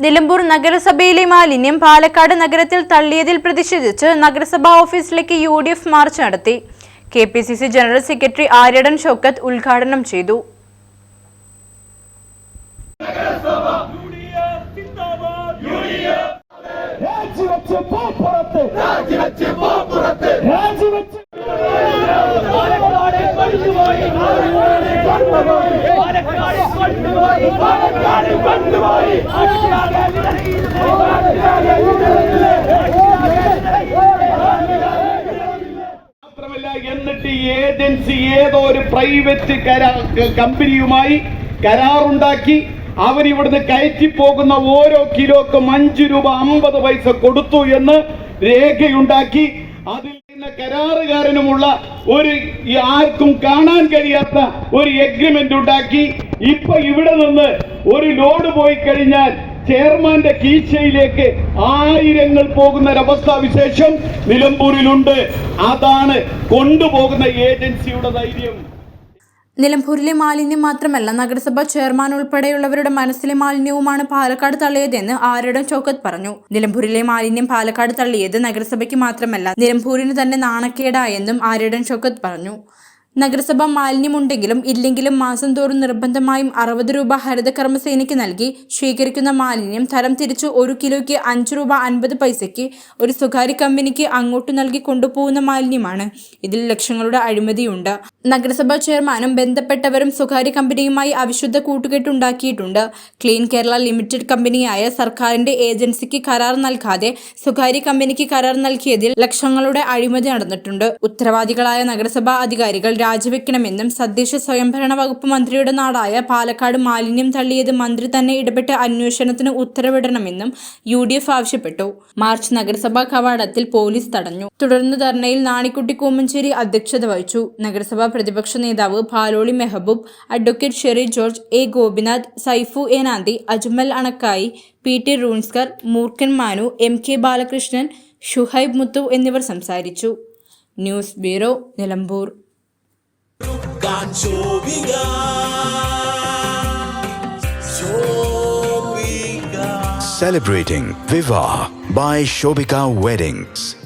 Nilambur നഗരസഭയിലെ മാലിന്യം പാലക്കാട് നഗരത്തിൽ തള്ളിയതിൽ പ്രതിഷേധിച്ച് നഗരസഭാ ഓഫീസിലേക്ക് യു മാർച്ച് നടത്തി. K general secretary Aryadan Shoukath ഉദ്ഘാടനം ചെയ്തു രാജിവെച്ച് പോ പുറത്ത് രാജിവെച്ച് പോ പുറത്ത് രാജിവെച്ച് പാലക്കാട് കൊണ്ടുപോയി പാലക്കാട് കൊണ്ടുപോയി പാലക്കാട് കൊണ്ടുപോയി പാലക്കാട് കൊണ്ടുപോയി മാത്രമല്ല എന്നിട്ട് ഏജൻസി ഏതോ ഒരു പ്രൈവറ്റ് കമ്പനിയുമായി കരാറുണ്ടാക്കി അവരിവിടുന്ന് കയറ്റി പോകുന്ന ഓരോ കിലോക്കും അഞ്ചു രൂപ അമ്പത് പൈസ കൊടുത്തു എന്ന് രേഖയുണ്ടാക്കി. അതിൽ നിന്ന് കരാറുകാരനുമുള്ള ഒരു ആർക്കും കാണാൻ കഴിയാത്ത ഒരു എഗ്രിമെന്റ് ഉണ്ടാക്കി. ഇപ്പൊ ഇവിടെ നിന്ന് ഒരു ലോഡ് പോയി കഴിഞ്ഞാൽ ചെയർമാന്റെ കീശയിലേക്ക് ആയിരങ്ങൾ പോകുന്ന ഒരവസ്ഥാ വിശേഷം നിലമ്പൂരിലുണ്ട്. അതാണ് കൊണ്ടുപോകുന്ന ഏജൻസിയുടെ ധൈര്യം. നിലമ്പൂരിലെ മാലിന്യം മാത്രമല്ല നഗരസഭാ ചെയർമാൻ ഉൾപ്പെടെയുള്ളവരുടെ മനസ്സിലെ മാലിന്യവുമാണ് പാലക്കാട് തള്ളിയതെന്ന് ആര്യടൻ ചോക്കത്ത് പറഞ്ഞു. നിലമ്പൂരിലെ മാലിന്യം പാലക്കാട് തള്ളിയത് നഗരസഭയ്ക്ക് മാത്രമല്ല നിലമ്പൂരിന് തന്നെ നാണക്കേടായെന്നും ആര്യടൻ ചോക്കത്ത് പറഞ്ഞു. നഗരസഭ മാലിന്യമുണ്ടെങ്കിലും ഇല്ലെങ്കിലും മാസം തോറും നിർബന്ധമായും അറുപത് രൂപ ഹരിതകർമ്മസേനയ്ക്ക് നൽകി സ്വീകരിക്കുന്ന മാലിന്യം തരം തിരിച്ച് ഒരു കിലോയ്ക്ക് അഞ്ച് രൂപ അൻപത് പൈസയ്ക്ക് ഒരു സ്വകാര്യ കമ്പനിക്ക് അങ്ങോട്ട് നൽകി കൊണ്ടുപോകുന്ന മാലിന്യമാണ്. ഇതിൽ ലക്ഷങ്ങളുടെ അഴിമതിയുണ്ട്. നഗരസഭാ ചെയർമാനും ബന്ധപ്പെട്ടവരും സ്വകാര്യ കമ്പനിയുമായി അവിശുദ്ധ കൂട്ടുകെട്ടുണ്ടാക്കിയിട്ടുണ്ട്. ക്ലീൻ കേരള ലിമിറ്റഡ് കമ്പനിയായ സർക്കാരിന്റെ ഏജൻസിക്ക് കരാർ നൽകാതെ സ്വകാര്യ കമ്പനിക്ക് കരാർ നൽകിയതിൽ ലക്ഷങ്ങളുടെ അഴിമതി നടന്നിട്ടുണ്ട്. ഉത്തരവാദികളായ നഗരസഭാ അധികാരികൾ രാജിവെക്കണമെന്നും സദ്ദേശ സ്വയംഭരണ വകുപ്പ് മന്ത്രിയുടെ നാടായ പാലക്കാട് മാലിന്യം തള്ളിയത് മന്ത്രി തന്നെ ഇടപെട്ട് അന്വേഷണത്തിന് ഉത്തരവിടണമെന്നും യു ആവശ്യപ്പെട്ടു. മാർച്ച് നഗരസഭാ കവാടത്തിൽ പോലീസ് തടഞ്ഞു. തുടർന്ന് ധർണയിൽ നാണിക്കുട്ടി കൂമഞ്ചേരി അധ്യക്ഷത വഹിച്ചു. നഗരസഭാ പ്രതിപക്ഷ നേതാവ് Bhaloli Mehaboob advocate Shery George A. Gopinath Saifu A. നാന്തി Ajmal Anakkayi P. T. റൂൺസ്കർ മൂർഖൻ മാനു എം. കെ. ബാലകൃഷ്ണൻ ഷുഹൈബ് മുത്തു എന്നിവർ സംസാരിച്ചു. News bureau Nilambur. Celebrating Viva by Shobika Weddings.